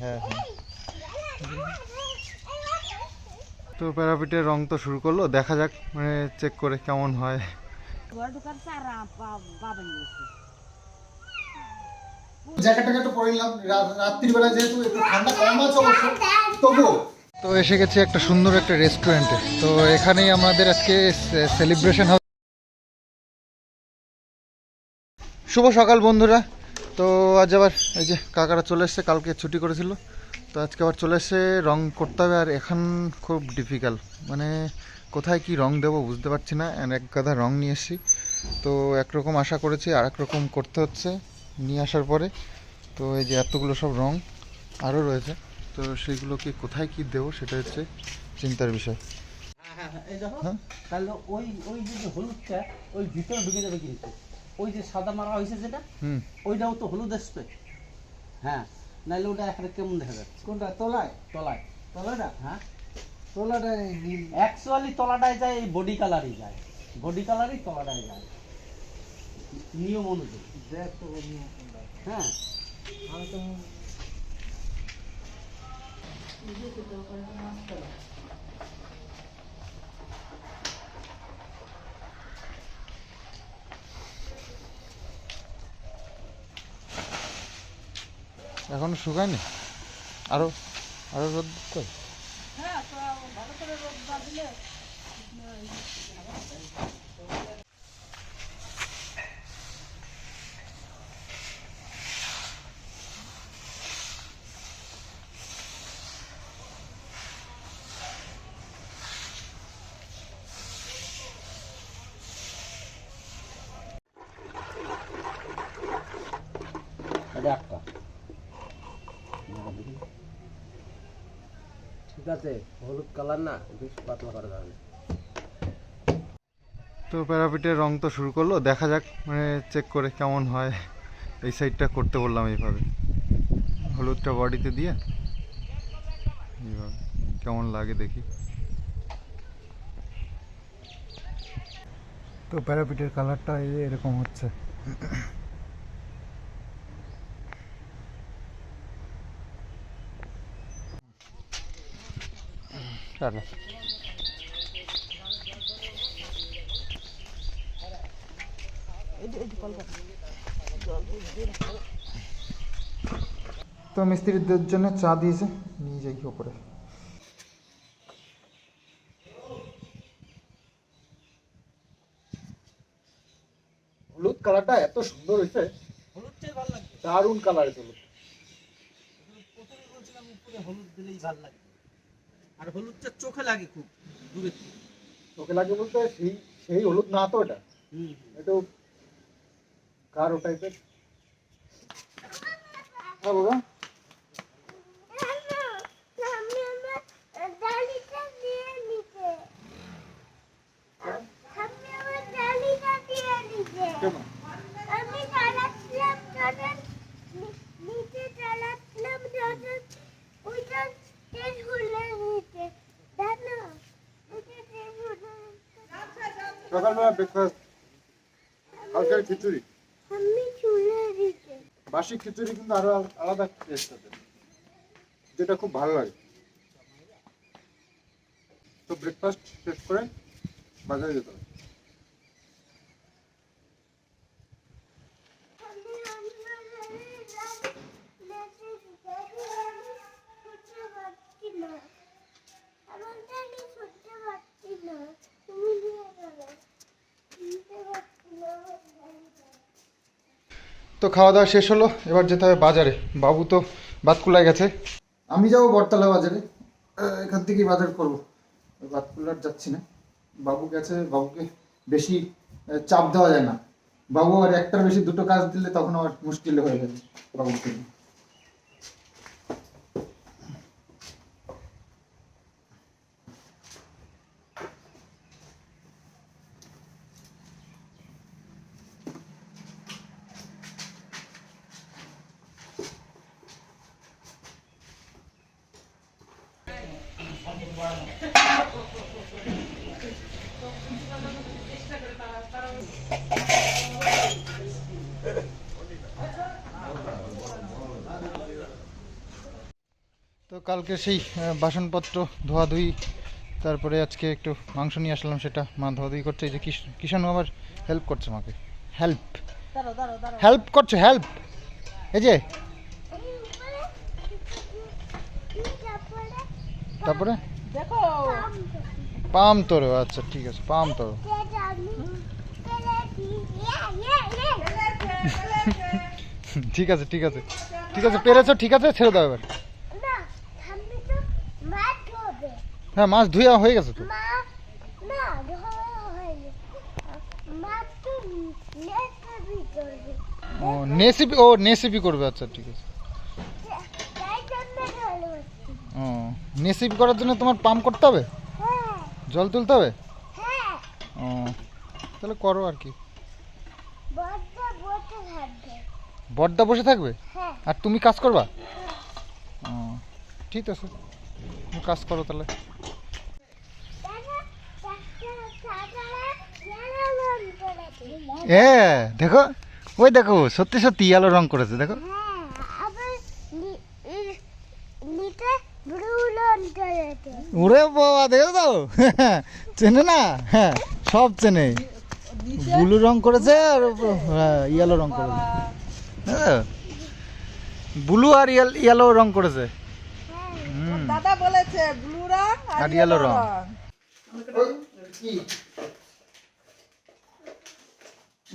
হ্যাঁ হ্যাঁ। তো প্যারাপিটের রং তো শুরু করল দেখা যাক মানে চেক করে কেমন হয়। পরে নিলাম যেহেতু একটু ঠান্ডা কম আছে অবশ্য তবুও। তো এসে গেছি একটা সুন্দর একটা রেস্টুরেন্টে। তো এখানেই আমাদের আজকে সেলিব্রেশন হবে। শুভ সকাল বন্ধুরা। তো আজ আবার এই যে কাকারা চলে এসছে কালকে ছুটি করেছিল। তো আজকে আবার চলে এসছে রং করতে হবে আর এখন খুব ডিফিকাল্ট মানে কোথায় কি রং দেবো বুঝতে পারছি না এক গাদা রং নিয়ে এসেছি। তো একরকম আশা করেছি আর রকম করতে হচ্ছে নিয়ে আসার পরে। তো এই যে এতগুলো সব রং আরও রয়েছে তো সেইগুলোকে কোথায় কি দেবো সেটা হচ্ছে চিন্তার বিষয়। হ্যাঁ, দেখো হ্যাঁ? তাহলে ওই ওই যে হলুদটা ওই ভিতরে ঢুকে যাবে কিন্তু। ওই যে সাদা মারা হয়েছে যেটা ওইটাও তো হলুদ আসবে হ্যাঁ নাহলে ওটা এখানে কেমন দেখা যাচ্ছে? কোনটা তলায়? তলায়। তলাটা? হ্যাঁ। তলাটা নীল। অ্যাকচুয়ালি তলাটায় যায় এই বডি কালারই যায়। বডি কালারই তলাটায় যায়। নিয়ম অনুযায়ী। দেখ তো হ্যাঁ। আমি তো এখনও শুকায়নি? আরও আরও রোদ তো হ্যাঁ তো ভালো করে রোদ না দিলে এটা একটা ঠিক আছে হলুদ কালার না বেশ পাতলা করা যাবে তো প্যারাপিটের রং তো শুরু করল দেখা যাক মানে চেক করে কেমন হয়। এই সাইডটা করতে বললাম এইভাবে। হলুদটা বডিতে দিয়ে এইভাবে কেমন লাগে দেখি। তো প্যারাপিটের কালারটা এরকম হচ্ছে। চলো তো মিস্ত্রিদের জন্য চা দিয়েছে নিয়ে যাই ওপরে। হলুদ কালারটা এত সুন্দর হয়েছে। দারুণ কালার হলুদ প্রথমে বলছিলাম উপরে হলুদ দিলেই ভালো লাগবে। আর হলুদটা চোখে লাগে খুব দূরে। চোখে লাগে বলতে সেই সেই হলুদ না তো এটা হুম। একটু গাঢ় টাইপের হ্যাঁ বাবা কেন আমি চালাচ্ছিলাম যখন নিচে চালাচ্ছিলাম যখন ওইটা ট্রেন ঘুরলে নিচে জানো ওইটা ট্রেন ঘুরলে সকালবেলা ব্রেকফাস্ট কালকের খিচুড়ি আমি চুলে দিতে বাসি খিচুড়ি কিন্তু আরও আলাদা টেস্ট আছে। যেটা খুব ভালো লাগে। তো ব্রেকফাস্ট শেষ করে বাজারে যেতে হবে। আমি রান্নাঘরে তো খাওয়া দাওয়া শেষ হলো, এবার যেতে হবে বাজারে। বাবু তো বাতকুলায় গেছে। আমি যাব বটতলা বাজারে। এখান থেকেই বাজার করব। বাতকুলার যাচ্ছি না। বাবু গেছে, বাবুকে বেশি চাপ দেওয়া যায় না। বাবু আর একটার বেশি দুটো কাজ দিলে তখন আমার মুশকিল হয়ে যাবে বাবুকে কালকে সেই বাসনপত্র ধোয়াধুয়ি তারপরে আজকে একটু মাংস নিয়ে আসলাম সেটা মা ধোয়াধুয়ি করছে এই যে কিষ- কিষাণু আবার হেল্প করছে মাকে হেল্প হেল্প করছে হেল্প এই যে। তারপরে? দেখো। পাম তোরো আচ্ছা ঠিক আছে পাম তোরো। ঠিক আছে ঠিক আছে। ঠিক আছে পেরেছ ঠিক আছে ছেড়ে দাও এবার। হ্যাঁ মাছ ধুয়ে হয়ে গেছে তো। ও নেসিপি ও নেসিপি করবে আচ্ছা ঠিক আছে। ও নেসিপি করার জন্য তোমার পাম্প করতে হবে? জল তুলতে হবে? ও তাহলে করো আর কি। বড্ডা বসে থাকবে। হ্যাঁ। আর তুমি কাজ করবা? ঠিক আছে। তুমি কাজ করো তাহলে। এ দেখো ওই দেখো সত্যি সত্যি ইয়ালো রং করেছে দেখো। ওরে বাবা দেখো তো চেনে না? হ্যাঁ সব চেনে। ব্লু রং করেছে আর হ্যাঁ ইয়েলো রং করেছে। ব্লু আর ইয়েলো রং করেছে। দাদা বলেছে ব্লু রং আর ইয়েলো রং। কি? ও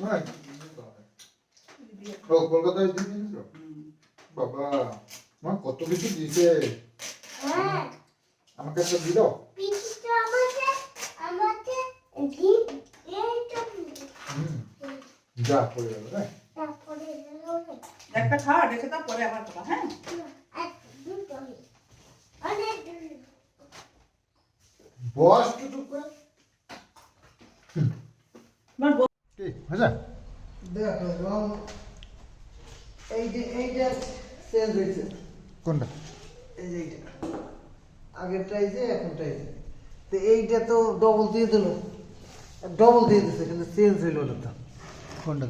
কলকাতায় দিয়েছিল বাবা মা কত কিছু দিছে আমাকে একটা দিল যা পড়ে গেল হ্যাঁ। একটা খা পরে আবার হ্যাঁ। বস তো চুপ করে আমার কি? হয়েছে দেখো রং এই যে এইটা চেঞ্জ হয়েছে। কোনটা? এই যে এইটা। তো এইটা তো ডবল দিয়ে দিল। ডবল দিয়ে দিছে কিন্তু চেঞ্জ হইল না তো। কোনটা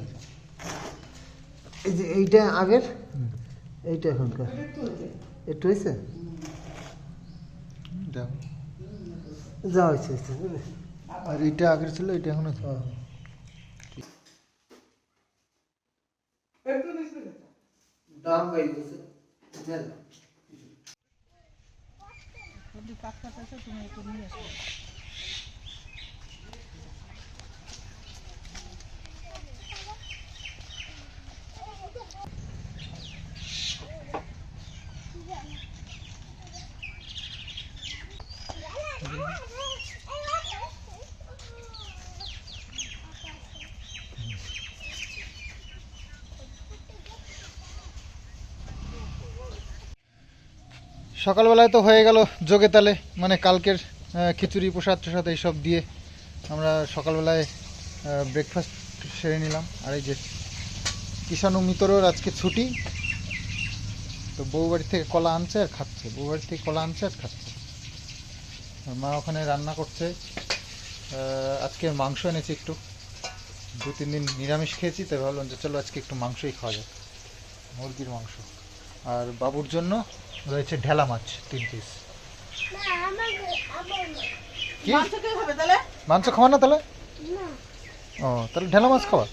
এই যে এইটা আগের এইটা এখনকার। একটু হয়েছে। যা হয়েছে? আর এটা আগের ছিল এটা এখন আছে হ্যাঁ। দাম পাই গেছে সকালবেলায় তো হয়ে গেল যোগে তালে মানে কালকের খিচুড়ি, প্রসাদ টসাদ এইসব দিয়ে আমরা সকালবেলায় ব্রেকফাস্ট সেরে নিলাম। আর এই যে কিষাণু মিতরর আজকে ছুটি, তো বউ বাড়ি থেকে কলা আনছে আর খাচ্ছে। বউ বাড়ি থেকে কলা আনছে আর খাচ্ছে। মা ওখানে রান্না করছে। আজকে মাংস এনেছি একটু। দু তিন দিন নিরামিষ খেয়েছি, তাই ভাবলাম যে চলো আজকে একটু মাংসই খাওয়া যাক। মুরগির মাংস। আর বাবুর জন্য রয়েছে ঢেলা মাছ তিন পিস কি? মাংস তাহলে? মাংস খাওয়া না তাহলে? ও তাহলে ঢেলা মাছ খাওয়া?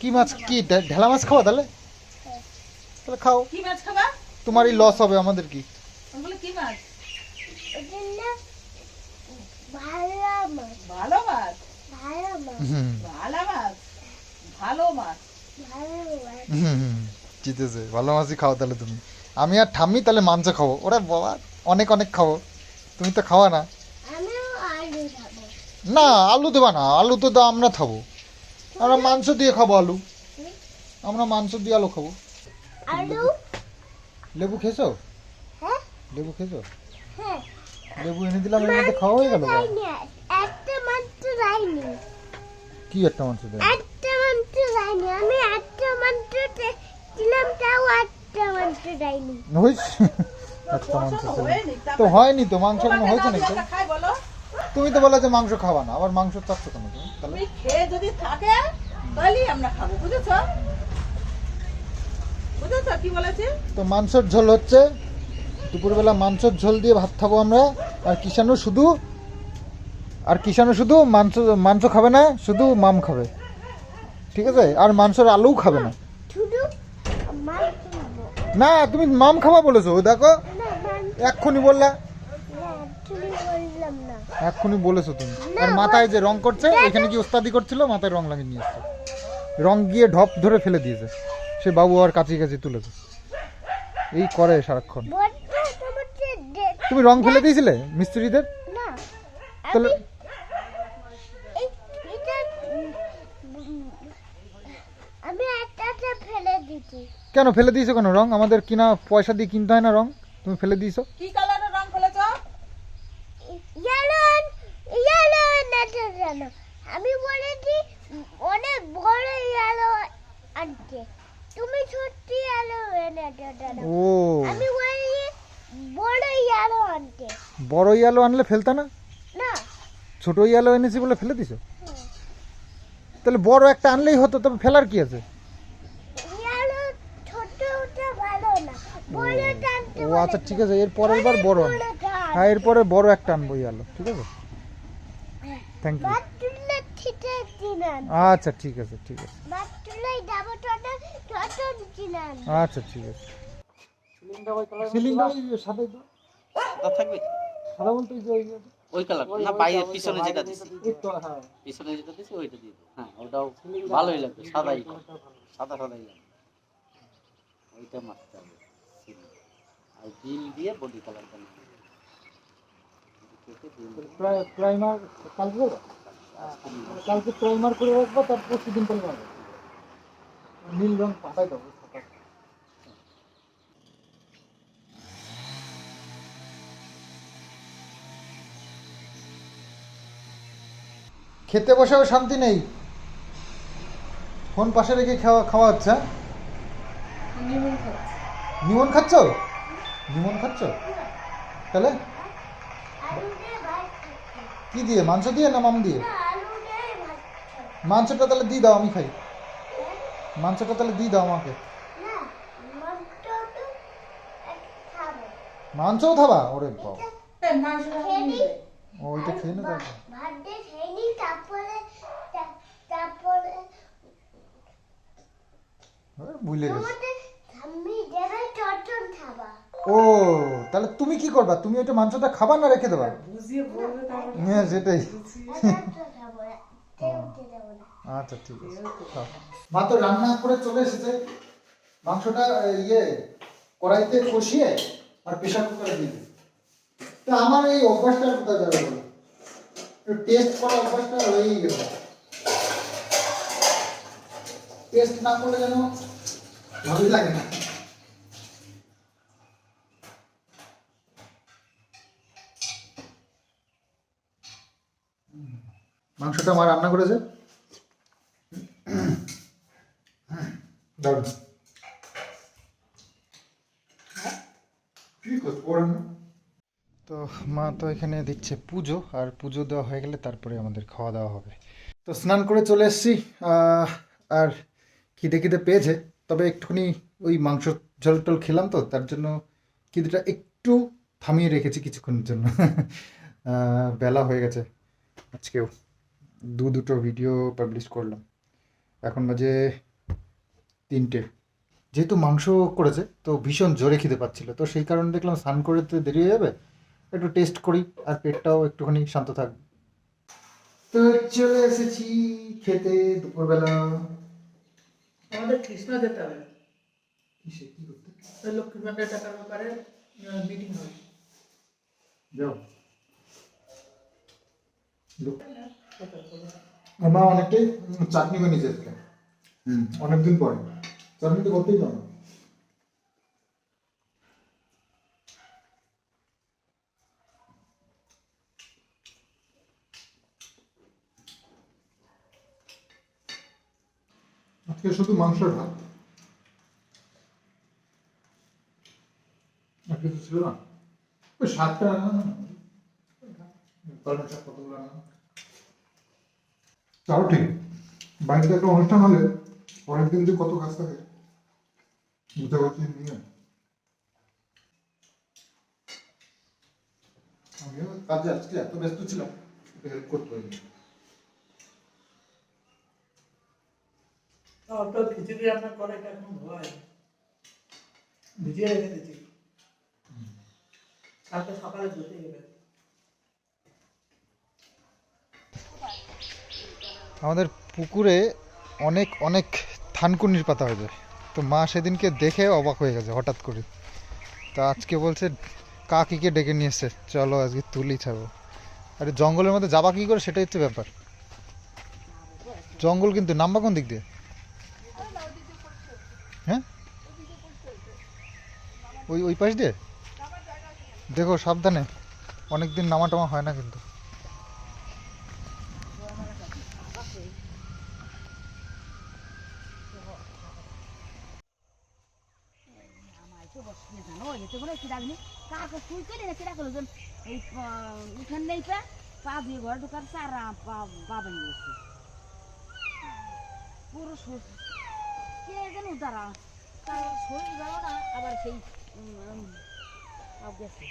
কি মাছ কি ঢেলা মাছ খাওয়া তাহলে? তাহলে খাও। কি মাছ খাবা? তোমারই লস হবে আমাদের কি? আমি মাছ? ভালো মাছ। ভালো মাছ? ভালো মাছ। হুম। ভালো মাছ? জিতেছে ভালো মাছই খাও তাহলে তুমি। আমি আর ঠাম্মি তাহলে মাংস খাব। ওরা বাবা অনেক অনেক খাব। তুমি তো খাওয়া না। না আলু দেবা না। আলু তো দাও আমরা খাব। আমরা মাংস দিয়ে খাব আলু। আমরা মাংস দিয়ে আলু খাব। লেবু খেয়েছো? হ্যাঁ। লেবু খেয়েছো? হ্যাঁ। লেবু এনে দিলাম এর মধ্যে খাওয়া হয়ে গেল একটা কি একটা মাংস দেয়? একটা যাইনি আমি একটা মাংস তো হয়নি, তো মাংস কোনো হয়েছে নাকি? তুমি তো বলে যে মাংস খাওয়া না আবার মাংস চাচ্ছ কেন তুমি? তাহলে খেয়ে যদি থাকে তাহলেই আমরা খাব বুঝেছ? বুঝেছ কি বলেছি? তো মাংসের ঝোল হচ্ছে দুপুরবেলা মাংসর ঝোল দিয়ে ভাত খাব আমরা আর কিষানু শুধু আর কিষানু শুধু মাংস মাংস খাবে না শুধু মাম খাবে। ঠিক আছে? আর মাংসর আলুও খাবে না। না তুমি মাম খাওয়া বলেছ দেখো। এক্ষুনি বললা। এক্ষুনি বলেছ তুমি। আর মাথায় যে রং করছে ওইখানে কি ওস্তাদি করছিল? মাথায় রং লাগিয়ে নিয়ে এসছে। রং গিয়ে ঢপ ধরে ফেলে দিয়েছে। সে বাবু আর কাছি কাছি তুলেছে। এই করে সারাক্ষণ। তুমি রং ফেলে দিয়েছিলে মিস্ত্রিদের? তাহলে আমি একটা ফেলে কেন ফেলে দিয়েছ কেন? রং আমাদের কিনা পয়সা দিয়ে কিনতে হয় না রং? তুমি ফেলে দিয়েছ? কি কালারের রং ফেলেছ? ইয়েলো ইয়েলো নেটে জানো আমি বলেছি অনেক বড় ইয়েলো আনতে। তুমি ছোট্ট ইয়েলো নেটে জানো ও। আমি বলেছি বড় ইয়েলো আনতে। বড় ইয়ালো আনলে ফেলতা না? না। ছোট ইয়ালো এনেছি বলে ফেলে দিছো তাহলে বড় একটা আনলেই হতো তবে ফেলার কি আছে ইয়েলো ছোট ওটা ভালো না বড় টানতে ও আচ্ছা ঠিক আছে এর পরের বার বড় আন। হ্যাঁ এরপরে বড় একটা আনব ইয়ালো ঠিক আছে? থ্যাংক ইউ আচ্ছা ঠিক আছে ঠিক আছে। আচ্ছা ঠিক আছে। সিলিংটা ওই সাদা সাদা থাকবে। সাদা বলতে ওই ওই কালার না বাইরের পিছনে যেটা দিছি। ওই তো হ্যাঁ। পিছনে যেটা দিছি ওইটা দিয়ে হ্যাঁ ওটাও ভালোই লাগবে সাদাই। সাদা সাদাই লাগবে। ওইটা মারতে হবে। ceiling। আর বিল দিয়ে বডি কালার প্রাইমার কালকে? কালকে প্রাইমার করে রাখব তার পরশু দিন করে মারবো নীল রং পাঠাই দেবো খেতে বসেও শান্তি নেই। ফোন পাশে রেখে খাওয়া খাওয়া হচ্ছে হ্যাঁ? নিমন খাচ্ছ? নিমন খাচ্ছ? তাহলে? কি দিয়ে, মাংস দিয়ে না মাম দিয়ে? মাংসটা তাহলে দিয়ে দাও, আমি খাই। মাংসটা তাহলে দিয়ে দাও আমাকে। মাংস মাংসও খাবা? ওরে ওইটা খেয়ে ভুলে আমি চটন খাবা। ও তাহলে তুমি কি করবা? তুমি ওইটা মাংসটা খাবা না রেখে দেবা? হ্যাঁ সেটাই। আচ্ছা ঠিক আছে। মা তো রান্না করে চলে এসেছে। মাংসটা ইয়ে কড়াইতে কষিয়ে আর প্রেশার কুকারে দিয়ে। তা আমার এই অভ্যাসটা কোথায় যাবে বলো? টেস্ট করা অভ্যাসটা রয়েই গেল। টেস্ট না করলে যেন ভালোই লাগে না। মাংসটা মা রান্না করেছে? তো মা তো এখানে দিচ্ছে পুজো, আর পুজো দেওয়া হয়ে গেলে তারপরে আমাদের খাওয়া দাওয়া হবে। তো স্নান করে চলে এসেছি আর খিদে খিদে পেয়েছে। তবে একটুখানি ওই মাংস ঝোল টোল খেলাম তো, তার জন্য খিদেটা একটু থামিয়ে রেখেছি কিছুক্ষণের জন্য। বেলা হয়ে গেছে আজকেও। দু দুটো ভিডিও পাবলিশ করলাম। এখন বাজে তিনটে। যেহেতু মাংস করেছে তো ভীষণ জোরে খিদে পাচ্ছিল। তো সেই কারণে দেখলাম স্নান করে তো দেরি হয়ে যাবে একটু টেস্ট করি আর পেটটাও একটুখানি শান্ত থাকবে তো চলে এসেছি খেতে দুপুরবেলা। আমাদের কৃষ্ণ যেতে হবে। কিসে? কি করতে? লক্ষ্মী ভান্ডার টাকার ব্যাপারে মিটিং হয় যাও। মা অনেকটাই চাটনি বানিয়েছে আজকে হুম। অনেকদিন পরে। চাটনি তো করতেই পারো আজকে শুধু মাংসের ভাত। আর কিছু ছিল না? ওই সাতটা রান্না না পালং শাক কতগুলো রান্না তাও ঠিক। বাড়িতে একটা অনুষ্ঠান হলে পরের দিন যে কত কাজ থাকে বুঝতে পারছি নিয়ে আমিও কাজে আজকে এত ব্যস্ত ছিলাম হেল্প করতে পারিনি। তো খিচুড়ি রান্না করে এটা এখন ভিজিয়ে রেখে দিচ্ছি কালকে সকালে ধুতে গেলে। আমাদের পুকুরে অনেক অনেক থানকুনির পাতা হয়ে যায়। তো মা সেদিনকে দেখে অবাক হয়ে গেছে হঠাৎ করে। তা আজকে বলছে, কাকিকে ডেকে নিয়ে এসছে। চলো আজকে তুলি ছাড়বো। আরে জঙ্গলের মধ্যে যাবা কী করে সেটাই হচ্ছে ব্যাপার। জঙ্গল কিন্তু নামবা কোন দিক দিয়ে? হ্যাঁ? ওই ওই পাশ দিয়ে? দেখো সাবধানে, অনেকদিন নামা টামা হয় না কিন্তু। জানো এতে করে কি রাখলি কাকে শুই করে না কিরা করল এই উঠান নেই পা। পা দিয়ে ঘর ঢোকার পা ভেঙে গেছে। পুরো শরীর। কে যেন তারা। তার শরীর গেল না আবার সেই উম, উম, সব গেছে।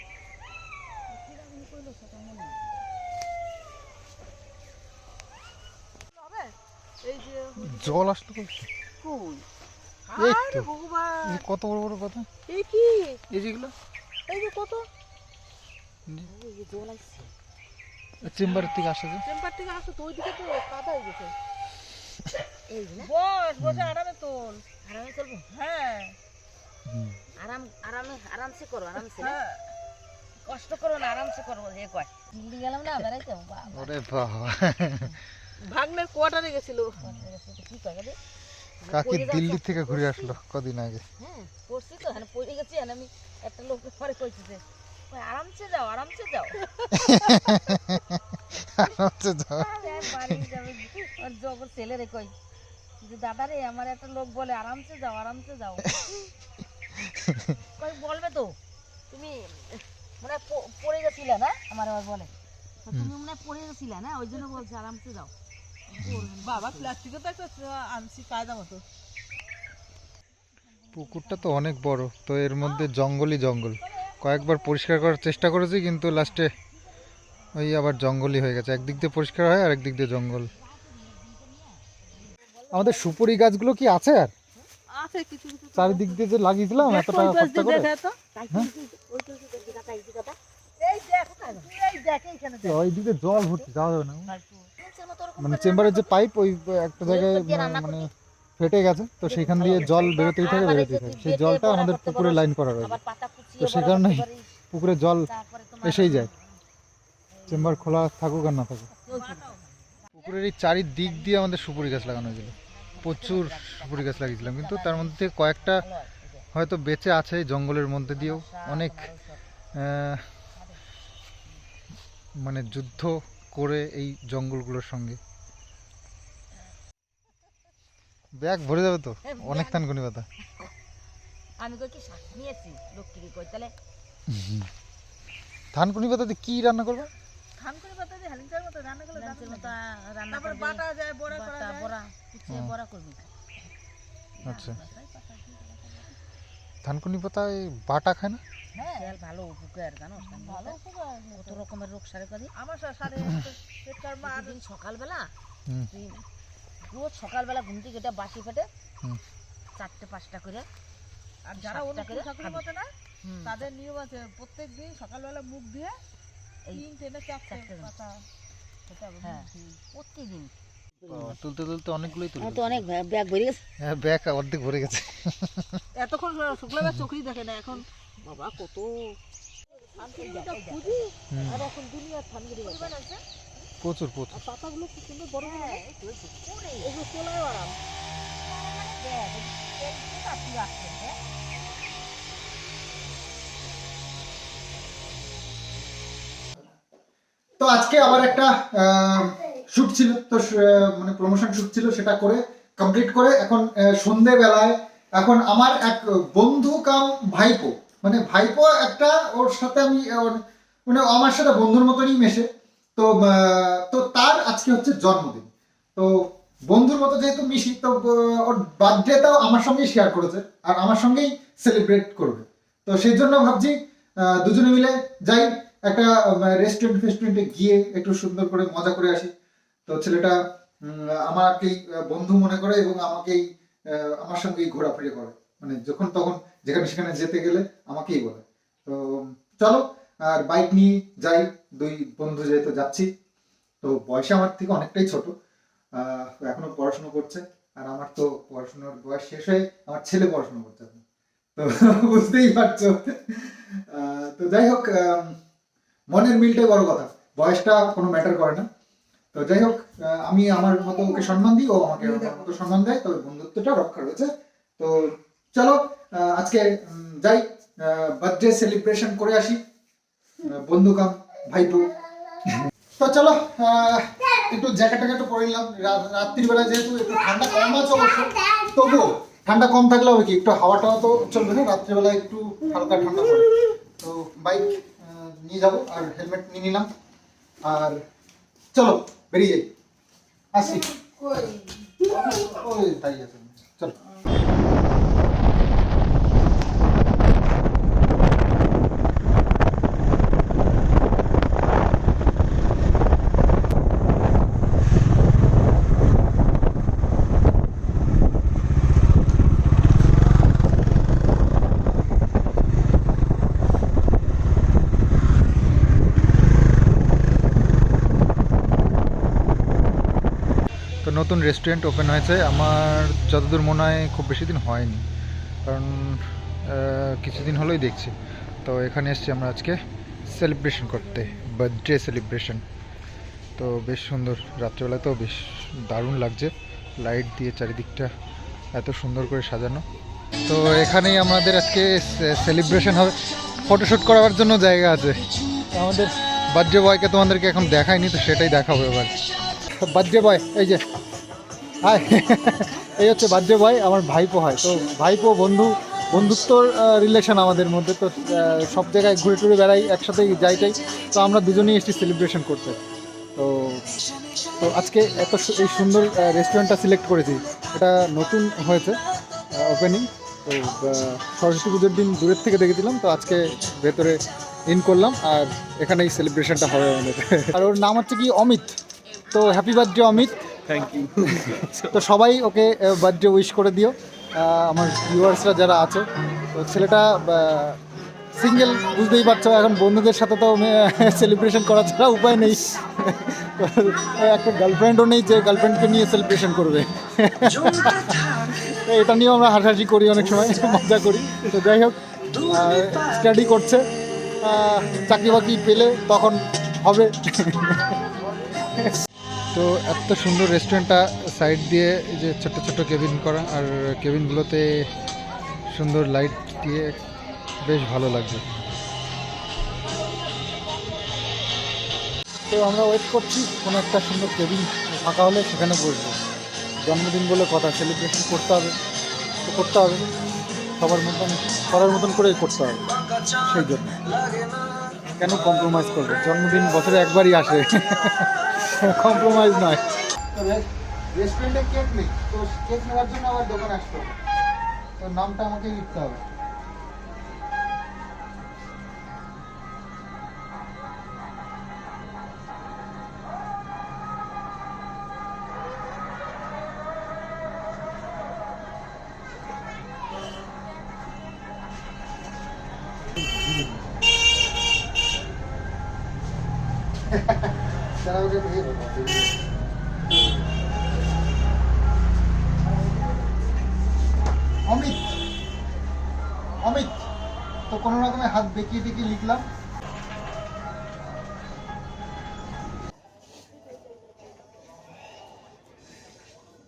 কি রাখলি সেটা মনে নেই। জল আসলো কই? কই এই তো। ভগবান। কত বড় বড় কথা? এই কি? এই যেগুলো এই যে কত? এই যে জল আসছে। চেম্বারের থেকে আসে যে। চেম্বার থেকে আসো তো ওইদিকে তো কাদা হয়ে গেছে। এই যে না। বস বসে আরামে তোল। আরামে চলবো? হ্যাঁ। আরাম আরামে আরামসে করো আরামসে। কষ্ট করো না আরামসে করো হে কয়। দিল্লি গেলাম না বেড়াইতে বাবা। ওরে বাবা। ভাগ্নের কোয়ার্টারে গেছিল কি কয় রে? কাকি দিল্লি থেকে ঘুরে আসলো কদিন আগে। হ্যাঁ পড়ছি তো হ্যাঁ পড়ে গেছি আর আমি একটা লোক পরে কইছি যে আরামসে যাও আরামসে যাও। যাও। আরে বাড়ি যাবে ওর জবর ছেলেরে কই? যে দাদা রে আমার একটা লোক বলে আরামসে যাও আরামসে যাও। কই বলবে তো? তুমি মনে পড়ে গেছিলে না? আমার আবার বলে। তুমি মনে পড়ে গেছিলে না? ওই জন্য বলছে আরামসে যাও। বাবা তো একটা আনছি কায়দা মতো। পুকুরটা তো অনেক বড় তো এর মধ্যে জঙ্গলই জঙ্গল। কয়েকবার পরিষ্কার করার চেষ্টা করেছি কিন্তু লাস্টে ওই আবার জঙ্গলই হয়ে গেছে। একদিক দিয়ে পরিষ্কার হয় আর একদিক দিয়ে জঙ্গল। আমাদের সুপুরি গাছগুলো কি আছে আর? আছে কিছু কিছু। চারিদিক দিয়ে যে লাগিয়েছিলাম এত টাকা খরচা করে। এই দেখ এই দেখ এইখানে ওই দিকে জল ভর্তি যাওয়া যাবে না। মানে চেম্বারের যে পাইপ ওই একটা জায়গায় মানে ফেটে গেছে তো সেখান দিয়ে জল বেরোতেই থাকে বেরোতেই থাকে। সেই জলটা আমাদের পুকুরে লাইন করা রয়েছে। তো সে কারণেই পুকুরে জল এসেই যায়। চেম্বার খোলা থাকুক আর না থাকুক। পুকুরের এই চারিদিক দিয়ে আমাদের সুপুরি গাছ লাগানো হয়েছিল। প্রচুর সুপুরি গাছ লাগিয়েছিলাম কিন্তু তার মধ্যে থেকে কয়েকটা হয়তো বেঁচে আছে জঙ্গলের মধ্যে দিয়েও। অনেক মানে যুদ্ধ করে এই জঙ্গলগুলোর সঙ্গে। ব্যাগ ভরে যাবে তো? অনেক থানকুনি পাতা আমি কই কি শাক নিয়েছি লক্ষ্মী কই তাহলে থানকুনি পাতাতে কি রান্না করবে? খানকুনি পাতা দিয়ে হালিমচার মতো রান্না করলে রান্নার মতো রান্না করবি। বাটা যায় বড়া করা যায়। বড়া কুচিয়ে বড়া করবি। আচ্ছা। থানকুনি পাতা এই বাটা খায় না? হ্যাঁ। ভালো উপকার জানো? ভালো উপকার। কত রকমের রোগ সারে কদি আমার সারে পেটকার মা দিন সকালবেলা রোজ সকালবেলা ঘুম থেকে এটা বাসি ফেটে চারটে পাঁচটা করে আর যারা অনুকূল ঠাকুরের মতো না তাদের নিয়ম আছে প্রত্যেক দিন সকালবেলা মুখ ধুয়ে তিন টেনে চারটে পাতা হ্যাঁ। প্রতিদিন। তুলতে তুলতে অনেকগুলোই তুলে তো অনেক ব্যাগ ভরে গেছে। হ্যাঁ ব্যাগ অর্ধেক ভরে গেছে। এতক্ষণ শুক্লাবার চোখেই দেখে না এখন বাবা কত আর এখন দুনিয়ার থানগিরি আছে প্রচুর প্রচুর। পাতাগুলো খুব সুন্দর বড় বড় এগুলো তোলায় আরাম তো আজকে আবার একটা শ্যুট ছিল। তো মানে প্রমোশন শ্যুট ছিল সেটা করে কমপ্লিট করে এখন সন্ধেবেলায় এখন আমার এক বন্ধু কাম ভাইপো। মানে ভাইপো একটা ওর সাথে আমি ওর- মানে আমার সাথে বন্ধুর মতনই মেশে। তো তো তার আজকে হচ্ছে জন্মদিন। তো বন্ধুর মতো যেহেতু মিশি, তো ওর বার্থডেটাও আমার সঙ্গেই শেয়ার করেছে আর আমার সঙ্গেই সেলিব্রেট করবে। তো সেই জন্য ভাবছি দুজনে মিলে যাই, একটা রেস্টুরেন্ট ফেস্টুরেন্টে গিয়ে একটু সুন্দর করে মজা করে আসি। তো ছেলেটা আমাকেই বন্ধু মনে করে এবং আমাকেই আমার সঙ্গেই ঘোরাফেরি করে। মানে যখন তখন যেখানে সেখানে যেতে গেলে আমাকেই বলে। তো, চলো, আর বাইক নিয়ে যাই। দুই বন্ধু যেহেতু যাচ্ছি তো বয়সে আমার থেকে অনেকটাই ছোট। আহ, এখনও পড়াশোনা করছে আর আমার তো পড়াশোনার বয়স শেষ হয়ে আমার ছেলে পড়াশোনা করছে। তো বুঝতেই পারছ। তো যাই হোক মনের মিলটাই বড় কথা। বয়সটা কোনো ম্যাটার করে না। তো যাই হোক আমি আমার মতো ওকে সম্মান দিই ও আমাকে মতো সম্মান দেয় তবে বন্ধুত্বটা রক্ষা রয়েছে। তো চলো আজকে যাই বার্থডে সেলিব্রেশন করে আসি। বন্ধু কাম ভাইপো তো চলো একটু জ্যাকেট ট্যাকেট পরে নিলাম। রাত্রিবেলা যেহেতু একটু ঠান্ডা কম আছে অবশ্য তবুও ঠান্ডা কম থাকলে হবে কি? একটু হাওয়া টাওয়া তো চলবে না রাত্রিবেলা একটু হালকা ঠান্ডা পড়ে। তো বাইক নিয়ে যাব আর হেলমেট নিয়ে নিলাম। আর চলো বেরিয়ে যাই। আসি। ওই তাই আছে। চলো। নতুন রেস্টুরেন্ট ওপেন হয়েছে, আমার যতদূর মনে হয় খুব বেশি দিন হয়নি, কারণ কিছুদিন হলোই দেখছি। তো এখানে এসেছি আমরা আজকে সেলিব্রেশন করতে বার্থডে সেলিব্রেশন তো বেশ সুন্দর, রাত্রেবেলা তো বেশ দারুণ লাগছে লাইট দিয়ে চারিদিকটা এত সুন্দর করে সাজানো। তো এখানেই আমাদের আজকে সেলিব্রেশন হবে। ফটোশ্যুট করার জন্য জায়গা আছে। আমাদের বার্থডে বয়কে তোমাদেরকে এখন দেখায়নি তো সেটাই দেখাবো এবার। বার্থডে বয় এই যে এই হচ্ছে বার্থডে বয় আমার ভাইপো হয়। তো ভাইপো, বন্ধু, বন্ধুত্বর রিলেশন আমাদের মধ্যে। তো সব জায়গায় ঘুরে টুরে বেড়াই, একসাথেই যাই টাই। তো আমরা দুজনেই এসেছি সেলিব্রেশন করতে। তো তো আজকে এত এই সুন্দর রেস্টুরেন্টটা সিলেক্ট করেছি। এটা নতুন হয়েছে ওপেনিং তো সরস্বতী পুজোর দিন দূরের থেকে দেখেছিলাম। তো আজকে ভেতরে ইন করলাম, আর এখানেই সেলিব্রেশনটা হবে আমাদের। আর ওর নাম হচ্ছে কি অমিত। তো happy birthday Amit. Thank you তো সবাই ওকে বার্থডে উইশ করে দিও। আমার ভিউয়ার্সরা যারা আছে, তো ছেলেটা সিঙ্গেল বুঝতেই পারছ, এখন বন্ধুদের সাথে তো সেলিব্রেশন করা ছাড়া উপায় নেই। একটা গার্লফ্রেন্ডও নেই যে গার্লফ্রেন্ডকে নিয়ে সেলিব্রেশন করবে। এটা নিয়েও আমরা হাসাহাসি করি অনেক সময়, মজা করি। তো যাই হোক স্টাডি করছে। চাকরি বাকরি পেলে তখন হবে। তো এত সুন্দর রেস্টুরেন্টটা সাইড দিয়ে যে ছোট্ট ছোট্ট কেবিন করা, আর কেবিনগুলোতে সুন্দর লাইট দিয়ে বেশ ভালো লাগছে তো আমরা ওয়েট করছি, কোনো একটা সুন্দর কেবিন ফাঁকা হলে সেখানে বসবো। জন্মদিন বলে কথা সেলিব্রেশন করতে হবে, তো করতে হবে। সবার মতন করার মতন করেই করতে হবে, সেই জন্য। কেন কম্প্রোমাইজ করব? জন্মদিন বছরে একবারই আসে। কম্প্রোমাইজ নয় রেস্টুরেন্টে কেক নেই, তো কেক নেওয়ার জন্য আবার দোকানে আসতে তো নামটা আমাকে লিখতে হবে।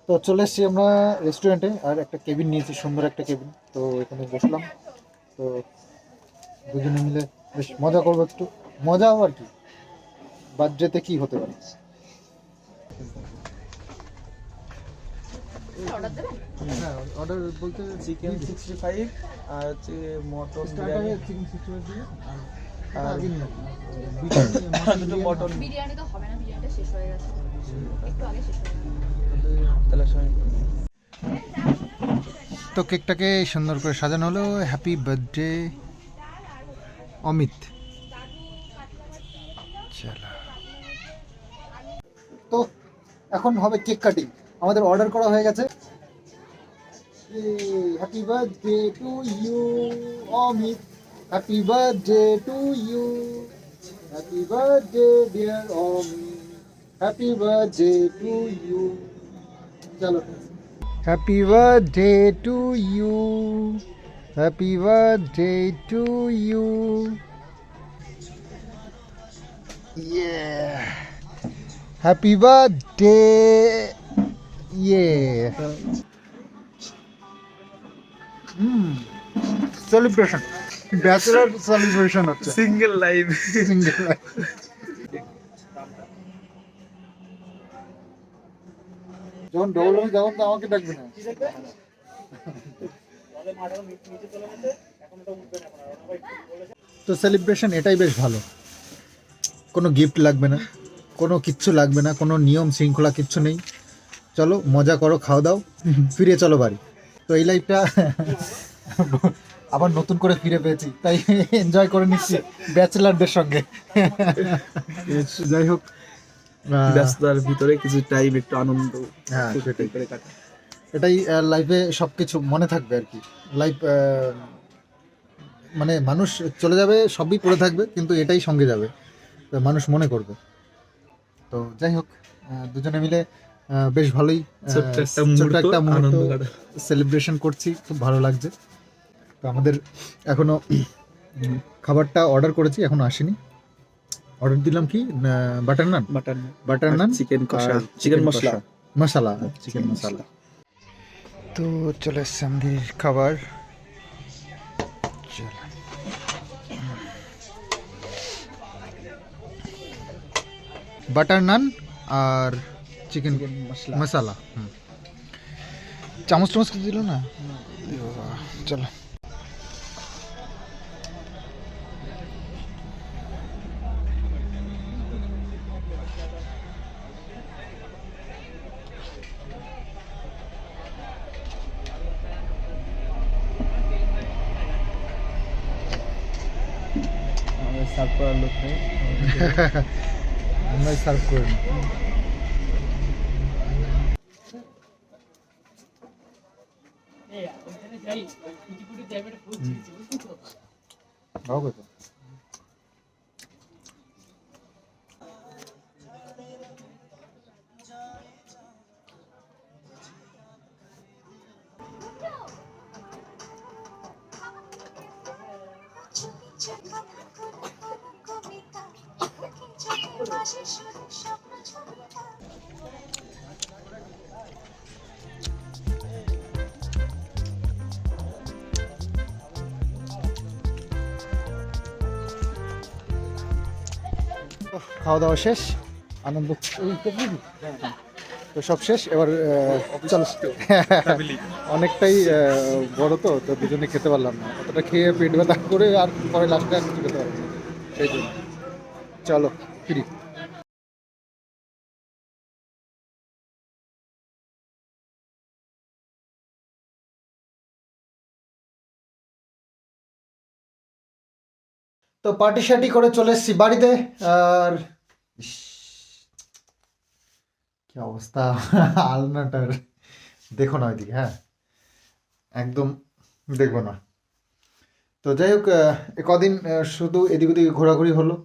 তো চলে এসেছি আমরা রেস্টুরেন্টে আর একটা কেবিন নিয়েছি সুন্দর একটা কেবিন তো এখানে বসলাম। তো দুজনে মিলে বেশ মজা করব একটু। মজাও আর কি। বার্থডেতে কি হতে পারে? হ্যাঁ অর্ডার বলতে চিকেন সিক্সটি ফাইভ আর হচ্ছে মটন স্টার্টারে চিকেন সিক্সটি ফাইভ আর মটন বিরিয়ানি তো হবে না বিরিয়ানিটা শেষ হয়ে গেছে। একটু আগে শেষ হয়ে গেছে। তো কেকটাকে সুন্দর করে সাজানো হলো। Happy birthday Amit. চলো। তো এখন হবে কেক কাটিং। আমাদের অর্ডার করা হয়ে গেছে। Happy birthday to you Amit. Happy birthday to you happy birthday dear Amit. Happy birthday to you চলো happy birthday to you happy birthday to you birthday! Yeah. Hmm. Celebration. Bachelor celebration হচ্ছে single live single যখন double হবে তখন তো আমাকে ডাকবে না। তো সেলিব্রেশন এটাই বেশ ভালো। কোনো গিফট লাগবে না কোনো কিচ্ছু লাগবে না কোনো নিয়ম শৃঙ্খলা কিচ্ছু নেই। চলো মজা করো খাওয়া দাও ফিরে চলো বাড়ি। তো এই লাইফটা আবার নতুন করে ফিরে পেয়েছি তাই এনজয় করে নিচ্ছি ব্যাচেলারদের সঙ্গে। যাই হোক ব্যস্ততার ভিতরে কিছু টাইম একটু আনন্দ হ্যাঁ করে কাটা এটাই লাইফে সব কিছু মনে থাকবে আর কি। লাইফ মানে মানুষ চলে যাবে সবই পড়ে থাকবে কিন্তু এটাই সঙ্গে যাবে। মানুষ মনে করবে। তো যাই হোক দুজনে মিলে বেশ ভালোই একটা মুহূর্ত সেলিব্রেশন করছি খুব ভালো লাগছে। তো আমাদের এখনও খাবারটা অর্ডার করেছি এখনও আসেনি। অর্ডার দিলাম কি butter naan mutton butter naan chicken কষা আর চিকেন মশলা কষা। মশলা চিকেন মশলা তো চলে এসছে আমাদের খাবার চলো বাটার নান আর চিকেন মশলা মশলা হুম চামচ টামচ কিছু দিল না এ বাবা, চলো Mas estar como. খাওয়া দাওয়া শেষ আনন্দ। তো সব শেষ এবার চলো। অনেকটাই বড় তো তো দুজনে খেতে পারলাম না। অতটা খেয়ে পেট ব্যথা করে আর পরে লাস্টে আর কিছু খেতে পারলাম সেই জন্য। চলো ফিরি। তো পার্টি শার্টি করে চলে এসেছি বাড়িতে, আর কি অবস্থা? আলনাটার, দেখো না ওইদিকে হ্যাঁ একদম দেখব না। তো যাই হোক কদিন শুধু এদিক ওদিকে ঘোরাঘুরি হলো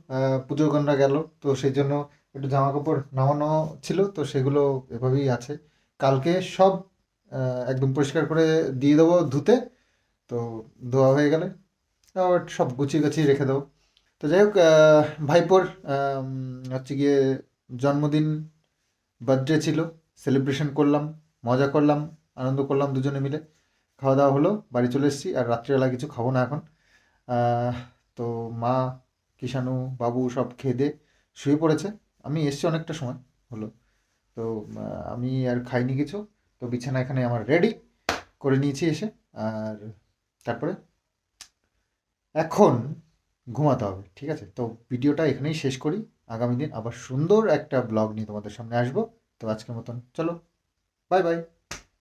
পুজো গন্ডা গেল, তো সেই জন্য একটু জামা কাপড় নামানো ছিল, তো সেগুলো এভাবেই আছে। কালকে সব একদম পরিষ্কার করে দিয়ে দেবো ধুতে, তো ধোয়া হয়ে গেলে। সব গুছিয়ে গাছিয়ে রেখে দেবো তো যাই হোক ভাইপোর হচ্ছে গিয়ে জন্মদিন বার্থডে ছিল সেলিব্রেশন করলাম, মজা করলাম, আনন্দ করলাম দুজনে মিলে। খাওয়া দাওয়া হলো, বাড়ি চলে এসেছি, আর রাত্রিবেলা কিছু খাব না এখন। তো মা কিষাণু বাবু সব খেয়ে দিয়ে শুয়ে পড়েছে। আমি এসছি অনেকটা সময় হলো। তো আমি আর খাইনি কিছু। তো বিছানা এখানে আমার রেডি করে নিয়েছি এসে। আর তারপরে? এখন ঘুমাতে হবে, ঠিক আছে? তো ভিডিওটা এখানেই শেষ করি। আগামী দিন আবার সুন্দর একটা ব্লগ নিয়ে তোমাদের সামনে আসব। তো আজকের মতন চলো, বাই বাই।